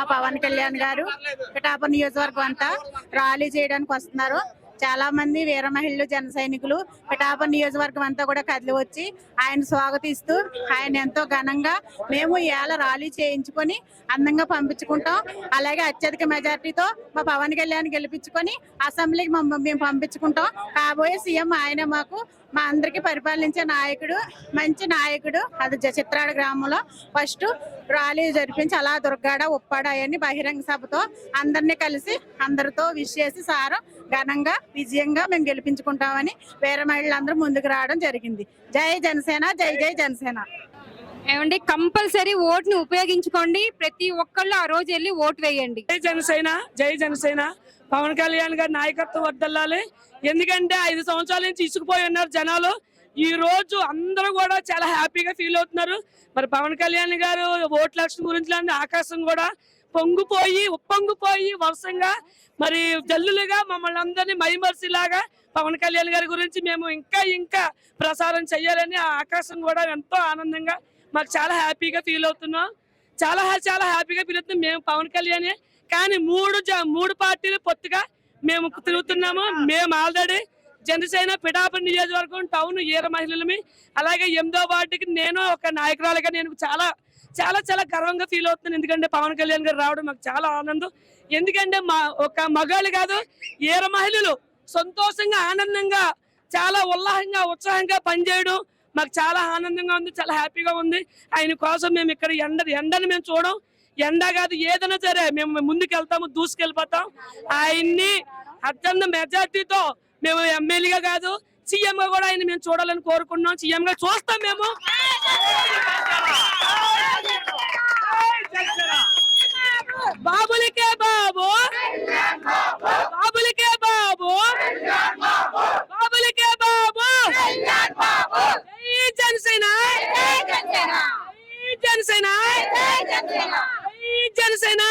మా పవన్ కళ్యాణ్ గారు పిఠాపురం నియోజకవర్గం అంతా ర్యాలీ చేయడానికి వస్తున్నారు. చాలా మంది వీర మహిళలు జన సైనికులు పిఠాపురం నియోజకవర్గం అంతా కూడా కదిలి వచ్చి ఆయన స్వాగతిస్తూ ఆయన ఎంతో ఘనంగా మేము ఇవాళ ర్యాలీ చేయించుకొని అందంగా పంపించుకుంటాం. అలాగే అత్యధిక మెజార్టీతో మా పవన్ కళ్యాణ్ గెలిపించుకొని అసెంబ్లీకి మేము పంపించుకుంటాం. కాబోయే సీఎం ఆయన మాకు. మా అందరికి పరిపాలించే నాయకుడు మంచి నాయకుడు. అది జ- చిత్రాడ గ్రామంలో ఫస్ట్ ర్యాలీ జరిపించి అలా దుర్గాడ ఉప్పాడ అవన్నీ బహిరంగ సభతో అందరినీ కలిసి అందరితో విష్ చేసి సారు ఘనంగా విజయంగా మేము గెలిపించుకుంటామని వేరే మహిళలందరూ ముందుకు రావడం జరిగింది. జై జనసేన జై జై జనసేన. ఏమండి కంపల్సరీ ఓట్ని ఉపయోగించుకోండి. ప్రతి ఒక్కళ్ళు ఆ రోజు వెళ్ళి ఓటు వేయండి. జై జనసేన జై జనసేన. పవన్ కళ్యాణ్ గారి నాయకత్వం వర్దల్లాలి ఎందుకంటే ఐదు సంవత్సరాల నుంచి ఇసుకుపోయి ఉన్నారు జనాలు. ఈ రోజు అందరూ కూడా చాలా హ్యాపీగా ఫీల్ అవుతున్నారు. మరి పవన్ కళ్యాణ్ గారు ఓట్ల గురించి లాంటి ఆకాశం కూడా పొంగిపోయి ఉప్పొంగిపోయి వరుసగా మరి జల్లులుగా మమ్మల్ని అందరినీ మైమర్సిలాగా పవన్ కళ్యాణ్ గారి గురించి మేము ఇంకా ఇంకా ప్రసారం చేయాలని ఆ ఆకాశం కూడా ఎంతో ఆనందంగా మాకు చాలా హ్యాపీగా ఫీల్ అవుతున్నాం. చాలా చాలా హ్యాపీగా ఫీల్ అవుతున్నాం. మేము పవన్ కళ్యాణ్. కానీ మూడు జ- మూడు పార్టీలు పొత్తుగా మేము తిరుగుతున్నాము. మేము ఆల్రెడీ జనసేన పిఠాపురం నియోజకవర్గం టౌన్ ఈర మహిళలమి. అలాగే ఎనిమిదో వార్డుకి నేను ఒక నాయకురాలుగా నేను చాలా చాలా చాలా గర్వంగా ఫీల్ అవుతున్నాను. ఎందుకంటే పవన్ కళ్యాణ్ గారు రావడం మాకు చాలా ఆనందం. ఎందుకంటే మా ఒక మగాళ్ళు కాదు ఈర మహిళలు సంతోషంగా ఆనందంగా చాలా ఉల్లాసంగా ఉత్సాహంగా పనిచేయడం మాకు చాలా ఆనందంగా ఉంది చాలా హ్యాపీగా ఉంది. ఆయన కోసం మేము ఇక్కడ ఎండ ఎండని మేము చూడం. ఎండ కాదు ఏదైనా సరే మేము ముందుకు వెళ్తాము దూసుకెళ్ళిపోతాం. ఆయన్ని అత్యంత మెజార్టీతో మేము ఎమ్మెల్యేగా కాదు సీఎం గా కూడా ఆయన మేము చూడాలని కోరుకుంటున్నాం. సీఎం గా చూస్తాం మేము. బాబులకే బాబు. బాబులకే బాబు. బాబులకే బాబు. జై జనసేన. జనసేన. జనసేన.